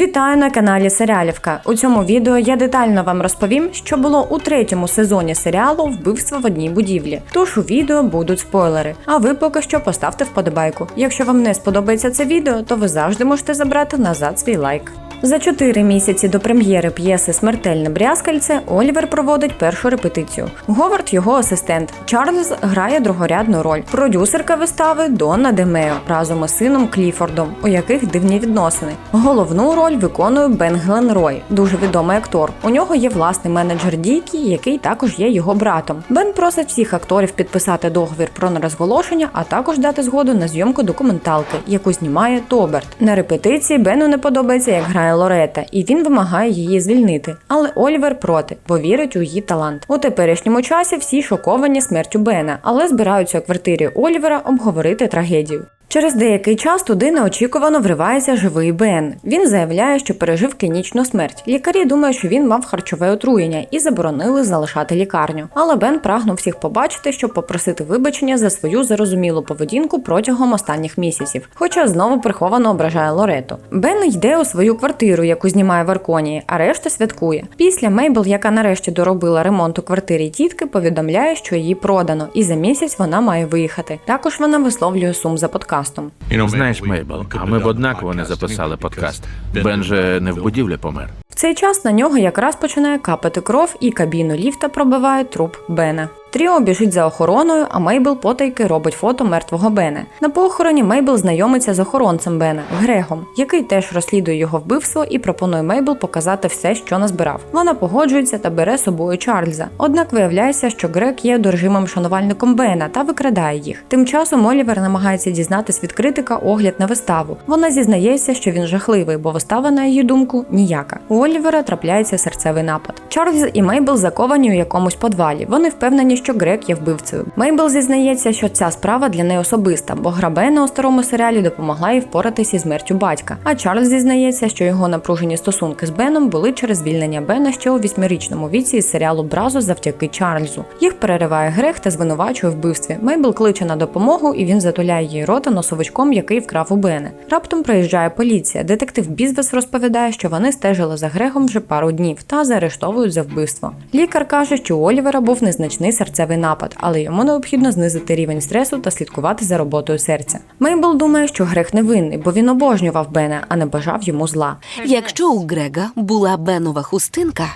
Вітаю на каналі Серіалівка. У цьому відео я детально вам розповім, що було у третьому сезоні серіалу Вбивство в одній будівлі. Тож у відео будуть спойлери. А ви поки що поставте вподобайку. Якщо вам не сподобається це відео, то ви завжди можете забрати назад свій лайк. За чотири місяці до прем'єри п'єси Смертельне брязкальце Олівер проводить першу репетицію. Говард його асистент. Чарльз грає другорядну роль. Продюсерка вистави Донна Демео разом із сином Кліфордом, у яких дивні відносини. Головну роль виконує Бен Гленрой, дуже відомий актор. У нього є власний менеджер Дікі, який також є його братом. Бен просить всіх акторів підписати договір про нерозголошення, а також дати згоду на зйомку документалки, яку знімає Тоберт. На репетиції Бену не подобається, як грає Лорета, і він вимагає її звільнити. Але Олівер проти, бо вірить у її талант. У теперішньому часі всі шоковані смертю Бена, але збираються у квартирі Олівера обговорити трагедію. Через деякий час туди неочікувано вривається живий Бен. Він заявляє, що пережив клінічну смерть. Лікарі думають, що він мав харчове отруєння і заборонили залишати лікарню. Але Бен прагнув всіх побачити, щоб попросити вибачення за свою зарозумілу поведінку протягом останніх місяців, хоча знову приховано ображає Лорету. Бен йде у свою квартиру, яку знімає в Арконії, а решта святкує. Після Мейбл, яка нарешті доробила ремонт у квартирі тітки, повідомляє, що її продано, і за місяць вона має виїхати. Також вона висловлює сум за подкастом. Знаєш, Мейбл, а ми б однаково не записали подкаст. Бен же не в будівлі помер. В цей час на нього якраз починає капати кров, і кабіну ліфта пробиває труп Бена. Тріо біжить за охороною, а Мейбл потайки робить фото мертвого Бена. На похороні Мейбл знайомиться з охоронцем Бена Грегом, який теж розслідує його вбивство і пропонує Мейбл показати все, що назбирав. Вона погоджується та бере з собою Чарльза. Однак виявляється, що Грег є одержимим шанувальником Бена та викрадає їх. Тим часом Олівер намагається дізнатись від критика огляд на виставу. Вона зізнається, що він жахливий, бо вистава, на її думку, ніяка. У Олівера трапляється серцевий напад. Чарльз і Мейбл заковані у якомусь подвалі. Вони впевнені, що Грег є вбивцею. Мейбл зізнається, що ця справа для неї особиста, бо гра Бена у старому серіалі допомогла їй впоратися із смертю батька. А Чарльз зізнається, що його напружені стосунки з Беном були через звільнення Бена ще у вісьмирічному віці із серіалу Бразо завдяки Чарльзу. Їх перериває Грег та звинувачує вбивстві. Мейбл кличе на допомогу, і він затуляє її рота носовичком, який вкрав у Бена. Раптом приїжджає поліція. Детектив Бізвес розповідає, що вони стежили за Грегом вже пару днів та заарештовують за вбивство. Лікар каже, що у Олівера був незначний серцевий напад, але йому необхідно знизити рівень стресу та слідкувати за роботою серця. Мейбл думає, що Грег невинний, бо він обожнював Бена, а не бажав йому зла. Якщо у Грега була Бенова хустинка,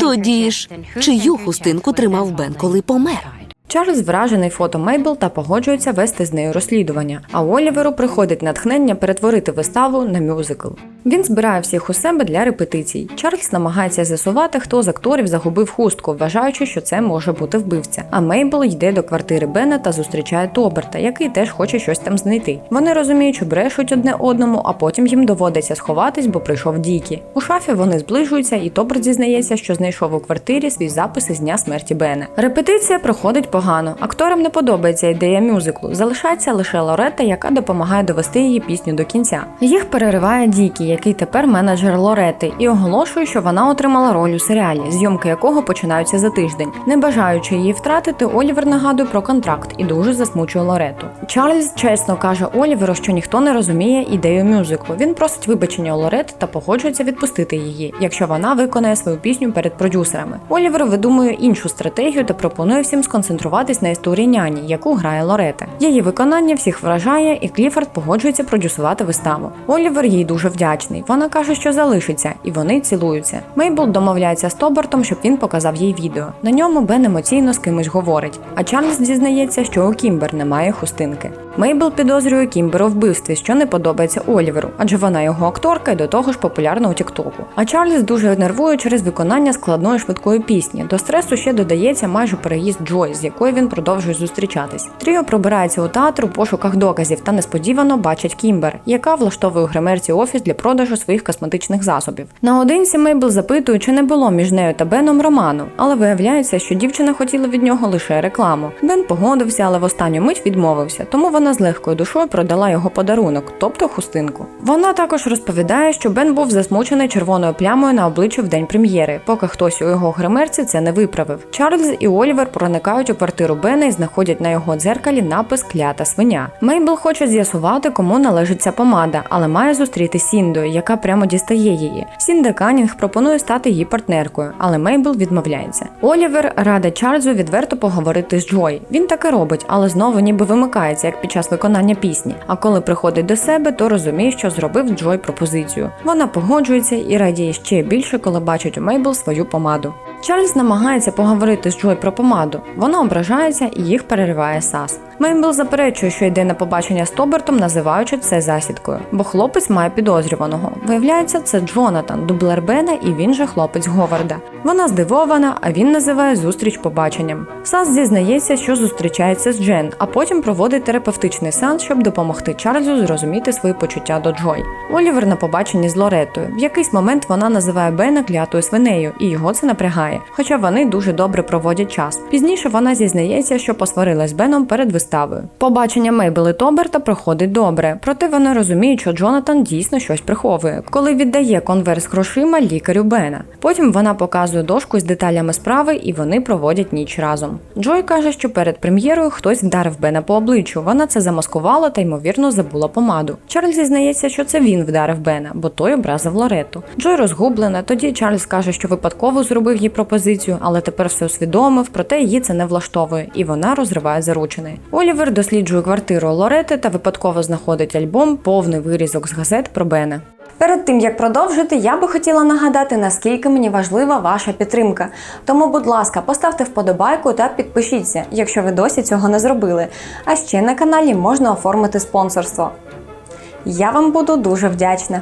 тоді ж чию хустинку тримав Бен, коли помер? Чарльз вражений фото Мейбл та погоджується вести з нею розслідування. А Оліверу приходить натхнення перетворити виставу на мюзикл. Він збирає всіх у себе для репетицій. Чарльз намагається з'ясувати, хто з акторів загубив хустку, вважаючи, що це може бути вбивця. А Мейбл йде до квартири Бена та зустрічає Тоберта, який теж хоче щось там знайти. Вони розуміють, що брешуть одне одному, а потім їм доводиться сховатись, бо прийшов Дікі. У шафі вони зближуються, і Тоберт зізнається, що знайшов у квартирі свій запис із дня смерті Бена. Репетиція проходить погано. Акторам не подобається ідея мюзиклу. Залишається лише Лоретта, яка допомагає довести її пісню до кінця. Їх перериває Дікі, який тепер менеджер Лорети, і оголошує, що вона отримала роль у серіалі, зйомки якого починаються за тиждень. Не бажаючи її втратити, Олівер нагадує про контракт і дуже засмучує Лорету. Чарльз чесно каже Оліверу, що ніхто не розуміє ідею мюзиклу. Він просить вибачення у Лорети та погоджується відпустити її, якщо вона виконає свою пісню перед продюсерами. Олівер видумує іншу стратегію та пропонує всім сконцентруватись на історії няні, яку грає Лорета. Її виконання всіх вражає, і Кліфорд погоджується продюсувати виставу. Олівер їй дуже вдячний. Вона каже, що залишиться, і вони цілуються. Мейбл домовляється з Тобертом, щоб він показав їй відео. На ньому Бен емоційно з кимось говорить. А Чарльз дізнається, що у Кімбер немає хустинки. Мейбл підозрює Кімбер у вбивстві, що не подобається Оліверу, адже вона його акторка і до того ж популярна у Тіктоку. А Чарльз дуже нервує через виконання складної швидкої пісні. До стресу ще додається майже переїзд Джой, з якою він продовжує зустрічатись. Тріо пробирається у театр у пошуках доказів та несподівано бачить Кімбер, яка влаштовує у гримерці офіс для продажу своїх косметичних засобів. Наодинці Мейбл запитує, чи не було між нею та Беном роману, але виявляється, що дівчина хотіла від нього лише рекламу. Бен погодився, але в останню мить відмовився, тому вона вона з легкою душою продала його подарунок, тобто хустинку. Вона також розповідає, що Бен був засмучений червоною плямою на обличчі в день прем'єри, поки хтось у його гримерці це не виправив. Чарльз і Олівер проникають у квартиру Бена і знаходять на його дзеркалі напис Клята свиня. Мейбл хоче з'ясувати, кому належить ця помада, але має зустріти Сінду, яка прямо дістає її. Сінда Канінг пропонує стати її партнеркою, але Мейбл відмовляється. Олівер радить Чарльзу відверто поговорити з Джой. Він таке робить, але знову ніби вимикається, як під час виконання пісні. А коли приходить до себе, то розуміє, що зробив Джой пропозицію. Вона погоджується і радіє ще більше, коли бачить у Мейбл свою помаду. Чарльз намагається поговорити з Джой про помаду. Вона ображається і їх перериває Сас. Мейбл заперечує, що йде на побачення з Тобертом, називаючи це засідкою, бо хлопець має підозрюваного. Виявляється, це Джонатан, дублер Бена, і він же хлопець Говарда. Вона здивована, а він називає зустріч побаченням. Сас зізнається, що зустрічається з Джен, а потім проводить терапевтичний сеанс, щоб допомогти Чарльзу зрозуміти свої почуття до Джой. Олівер на побаченні з Лоретою. В якийсь момент вона називає Бена клятою свинею, і його це напрягає, хоча вони дуже добре проводять час. Пізніше вона зізнається, що посварилась з Беном перед виставою. Побачення Мейбл і Тоберта проходить добре, проте вони розуміють, що Джонатан дійсно щось приховує, коли віддає конверт з грошима лікарю Бена. Потім вона показує дошку з деталями справи, і вони проводять ніч разом. Джой каже, що перед прем'єрою хтось вдарив Бена по обличчю. Вона це замаскувала та ймовірно забула помаду. Чарльз зізнається, що це він вдарив Бена, бо той образив Лорету. Джой розгублена. Тоді Чарльз каже, що випадково зробив їй пропозицію, але тепер все усвідомив, проте її це не влаштовує, і вона розриває заручини. Олівер досліджує квартиру Лорети та випадково знаходить альбом, повний вирізок з газет про Бена. Перед тим як продовжити, я би хотіла нагадати, наскільки мені важлива ваша підтримка. Тому, будь ласка, поставте вподобайку та підпишіться, якщо ви досі цього не зробили. А ще на каналі можна оформити спонсорство. Я вам буду дуже вдячна.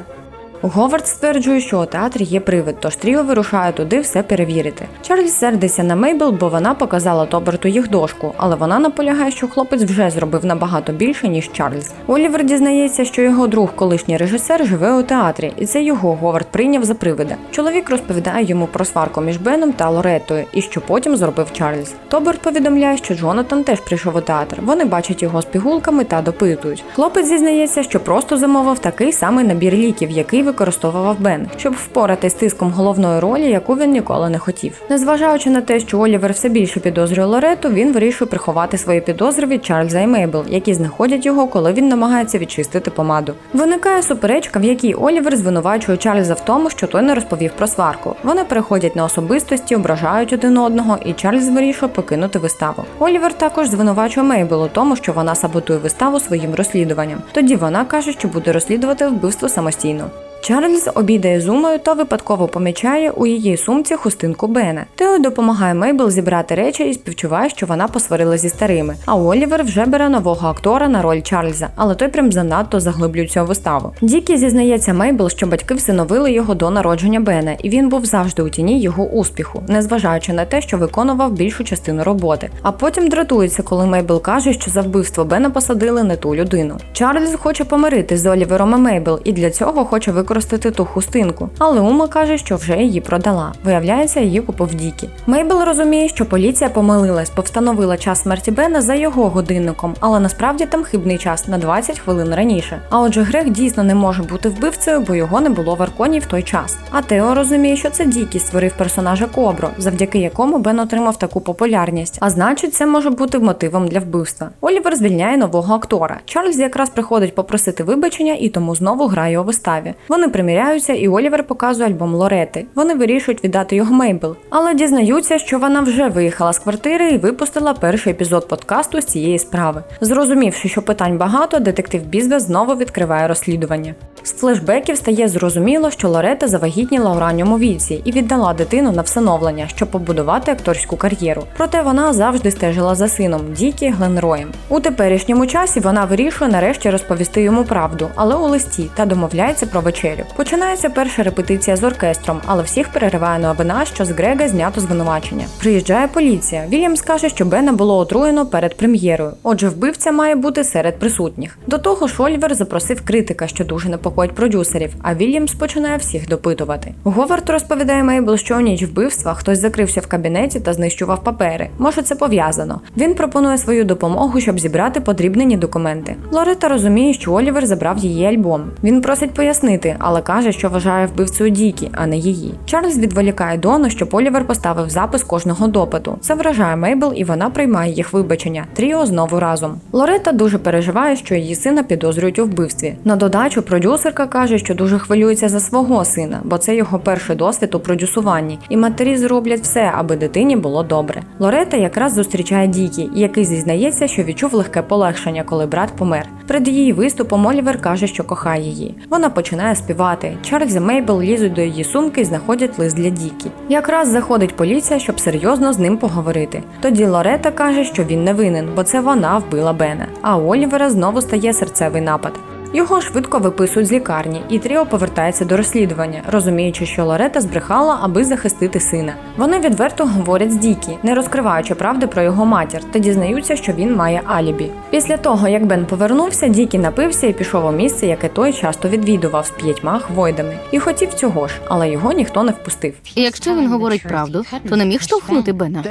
Говард стверджує, що у театрі є привид, тож Тріо вирушає туди все перевірити. Чарльз сердиться на Мейбл, бо вона показала Тоберту їх дошку, але вона наполягає, що хлопець вже зробив набагато більше, ніж Чарльз. Олівер дізнається, що його друг, колишній режисер, живе у театрі, і це його Говард прийняв за привида. Чоловік розповідає йому про сварку між Беном та Лореттою і що потім зробив Чарльз. Тоберт повідомляє, що Джонатан теж прийшов у театр. Вони бачать його з пігулками та допитують. Хлопець зізнається, що просто замовив такий самий набір ліків, який використовував Бен, щоб впоратись з тиском головної ролі, яку він ніколи не хотів. Незважаючи на те, що Олівер все більше підозрює Лорету, він вирішує приховати свої підозри від Чарльза і Мейбл, які знаходять його, коли він намагається відчистити помаду. Виникає суперечка, в якій Олівер звинувачує Чарльза в тому, що той не розповів про сварку. Вони переходять на особистості, ображають один одного, і Чарльз вирішує покинути виставу. Олівер також звинувачує Мейбл у тому, що вона саботує виставу своїм розслідуванням. Тоді вона каже, що буде розслідувати вбивство самостійно. Чарльз обідає з Умою та випадково помічає у її сумці хустинку Бена. Тео допомагає Мейбл зібрати речі і співчуває, що вона посварила зі старими. А Олівер вже бере нового актора на роль Чарльза, але той прям занадто заглиблюється у виставу. Дікі зізнається Мейбл, що батьки всиновили його до народження Бена, і він був завжди у тіні його успіху, незважаючи на те, що виконував більшу частину роботи. А потім дратується, коли Мейбл каже, що за вбивство Бена посадили не ту людину. Чарльз хоче помиритись з Олівером і Мейбл, і для цього хоче використати ту хустинку. Але Ума каже, що вже її продала. Виявляється, її купив Дікі. Мейбл розуміє, що поліція помилилась, бо встановила час смерті Бена за його годинником, але насправді там хибний час на 20 хвилин раніше. А отже, Грег дійсно не може бути вбивцею, бо його не було в Арконі в той час. А Тео розуміє, що це Дікі створив персонажа Кобро, завдяки якому Бен отримав таку популярність. А значить, це може бути мотивом для вбивства. Олівер звільняє нового актора. Чарльз якраз приходить попросити вибачення і тому знову грає у виставі. Вони приміряються, і Олівер показує альбом Лорети. Вони вирішують віддати його Мейбл, але дізнаються, що вона вже виїхала з квартири і випустила перший епізод подкасту з цієї справи. Зрозумівши, що питань багато, детектив Бізве знову відкриває розслідування. З флешбеків стає зрозуміло, що Лорета завагітніла у ранньому віці і віддала дитину на всиновлення, щоб побудувати акторську кар'єру. Проте вона завжди стежила за сином Дікі Гленроєм. У теперішньому часі вона вирішує нарешті розповісти йому правду, але у листі та домовляється про вечерю. Вечерю. Починається перша репетиція з оркестром, але всіх перериває новина, що з Грега знято звинувачення. Приїжджає поліція. Вільямс каже, що Бена було отруєно перед прем'єрою. Отже, вбивця має бути серед присутніх. До того ж, Олівер запросив критика, що дуже непокоїть продюсерів, а Вільямс починає всіх допитувати. Говард розповідає Мейбл, що у ніч вбивства хтось закрився в кабінеті та знищував папери. Може, це пов'язано. Він пропонує свою допомогу, щоб зібрати подрібнені документи. Лорета розуміє, що Олівер забрав її альбом. Він просить пояснити, але каже, що вважає вбивцею Дікі, а не її. Чарльз відволікає Дону, щоб Олівер поставив запис кожного допиту. Це вражає Мейбл, і вона приймає їх вибачення. Тріо знову разом. Лорета дуже переживає, що її сина підозрюють у вбивстві. На додачу продюсерка каже, що дуже хвилюється за свого сина, бо це його перший досвід у продюсуванні, і матері зроблять все, аби дитині було добре. Лорета якраз зустрічає Дікі, який зізнається, що відчув легке полегшення, коли брат помер. Перед її виступом Олівер каже, що кохає її. Вона починає співати. Чарльз і Мейбл лізуть до її сумки і знаходять лист для Дікі. Якраз заходить поліція, щоб серйозно з ним поговорити. Тоді Лорета каже, що він не винен, бо це вона вбила Бена. А у Олівера знову стає серцевий напад. Його швидко виписують з лікарні, і Тріо повертається до розслідування, розуміючи, що Лорета збрехала, аби захистити сина. Вони відверто говорять з Дікі, не розкриваючи правди про його матір, та дізнаються, що він має алібі. Після того, як Бен повернувся, Дікі напився і пішов у місце, яке той часто відвідував з п'ятьма хвойдами, і хотів цього ж, але його ніхто не впустив. І Якщо він говорить правду, то не міг штовхнути Бена.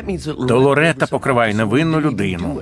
То Лорета покриває невинну людину.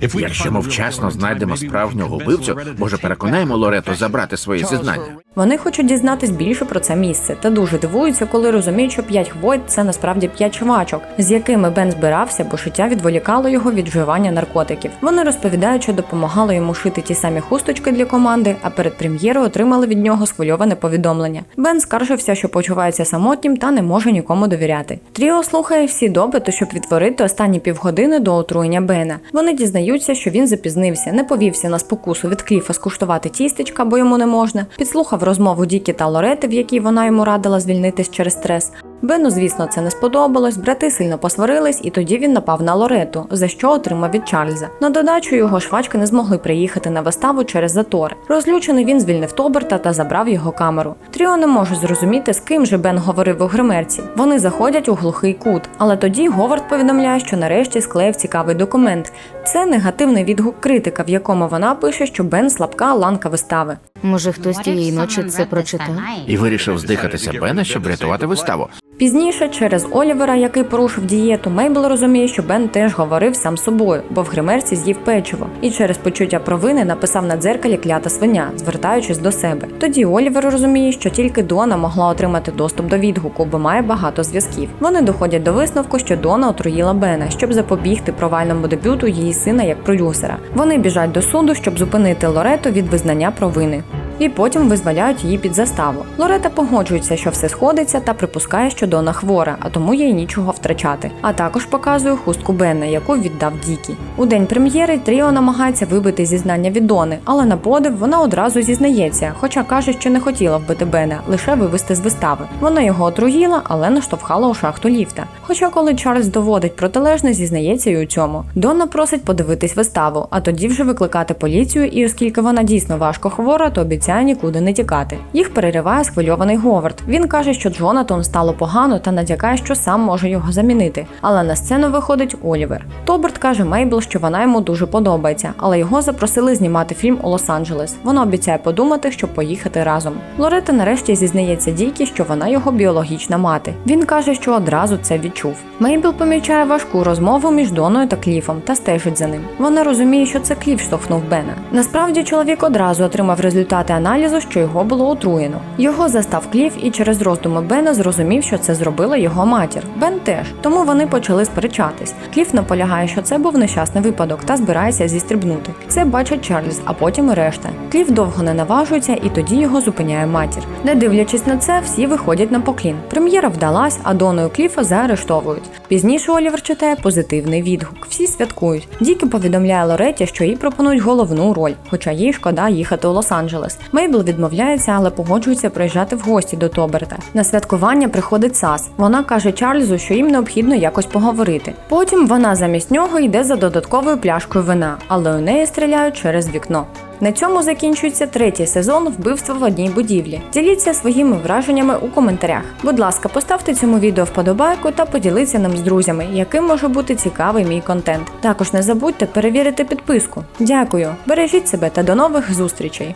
Якщо ми вчасно знайдемо справжнього вбивцю, може переконаємо Лорету забрати свої зізнання. Вони хочуть дізнатись більше про це місце та дуже дивуються, коли розуміють, що п'ять хвойд це насправді п'ять чувачок, з якими Бен збирався, бо життя відволікало його від вживання наркотиків. Вони розповідають, що допомагало йому шити ті самі хусточки для команди, а перед прем'єрою отримали від нього схвильоване повідомлення. Бен скаржився, що почувається самотнім та не може нікому довіряти. Тріо слухає всі допити, щоб відтворити останні півгодини до отруєння Бена. Вони дізнаються, що він запізнився, не повівся на спокусу від Кліфа скуштувати тістечка, бо йому не можна. Підслухав розмову Дікі та Лорети, в якій вона йому радила звільнитись через стрес. Бену, звісно, це не сподобалось. Брати сильно посварились, і тоді він напав на Лорету, за що отримав від Чарльза. На додачу його швачки не змогли приїхати на виставу через затори. Розлючений він звільнив Тоберта та забрав його камеру. Тріо не може зрозуміти, з ким же Бен говорив у гримерці. Вони заходять у глухий кут, але тоді Говард повідомляє, що нарешті склеїв цікавий документ. Це негативний відгук критика, в якому вона пише, що Бен слабка ланка вистави. Може, хтось тієї ночі це прочитав? І вирішив здихатися Бена, щоб врятувати виставу. Пізніше, через Олівера, який порушив дієту, Мейбл розуміє, що Бен теж говорив сам собою, бо в гримерці з'їв печиво, і через почуття провини написав на дзеркалі клята свиня, звертаючись до себе. Тоді Олівер розуміє, що тільки Дона могла отримати доступ до відгуку, бо має багато зв'язків. Вони доходять до висновку, що Дона отруїла Бена, щоб запобігти провальному дебюту її сина як продюсера. Вони біжать до суду, щоб зупинити Лорету від визнання провини. І потім визволяють її під заставу. Лорета погоджується, що все сходиться, та припускає, що Дона хвора, а тому їй нічого втрачати. А також показує хустку Бенна, яку віддав Дікі. У день прем'єри Тріо намагається вибити зізнання від Дони, але на подив вона одразу зізнається, хоча каже, що не хотіла вбити Бена, лише вивести з вистави. Вона його отруїла, але наштовхала у шахту ліфта. Хоча, коли Чарльз доводить протилежне, зізнається й у цьому. Дона просить подивитись виставу, а тоді вже викликати поліцію, і оскільки вона дійсно важко хвора, то обіцяє нікуди не тікати. Їх перериває схвильований Говард. Він каже, що Джонатан стало погано та натякає, що сам може його замінити. Але на сцену виходить Олівер. Тоберт каже Мейбл, що вона йому дуже подобається, але його запросили знімати фільм у Лос-Анджелес. Вона обіцяє подумати, щоб поїхати разом. Лорета нарешті зізнається Дікі, що вона його біологічна мати. Він каже, що одразу це відчув. Мейбл помічає важку розмову між Доною та Кліфом та стежить за ним. Вона розуміє, що це Кліф штовхнув Бена. Насправді чоловік одразу отримав результати аналізу, що його було отруєно. Його застав Кліф і через роздуми Бена зрозумів, що це зробила його матір. Бен теж. Тому вони почали сперечатись. Кліф наполягає, що це був нещасний випадок та збирається зістрибнути. Це бачить Чарльз, а потім і решта. Кліф довго не наважується, і тоді його зупиняє матір. Не дивлячись на це, всі виходять на поклін. Прем'єра вдалась, а Дону і Кліфа заарештовують. Пізніше Олівер читає позитивний відгук. Всі святкують. Дікі повідомляє Лореті, що їй пропонують головну роль, хоча їй шкода їхати у Лос-Анджелес. Мейбл відмовляється, але погоджується приїжджати в гості до Тоберта. На святкування приходить Сас. Вона каже Чарльзу, що їм необхідно якось поговорити. Потім вона замість нього йде за додатковою пляшкою вина, але у неї стріляють через вікно. На цьому закінчується третій сезон вбивства в одній будівлі. Діліться своїми враженнями у коментарях. Будь ласка, поставте цьому відео вподобайку та поділіться ним з друзями, яким може бути цікавий мій контент. Також не забудьте перевірити підписку. Дякую, бережіть себе та до нових зустрічей.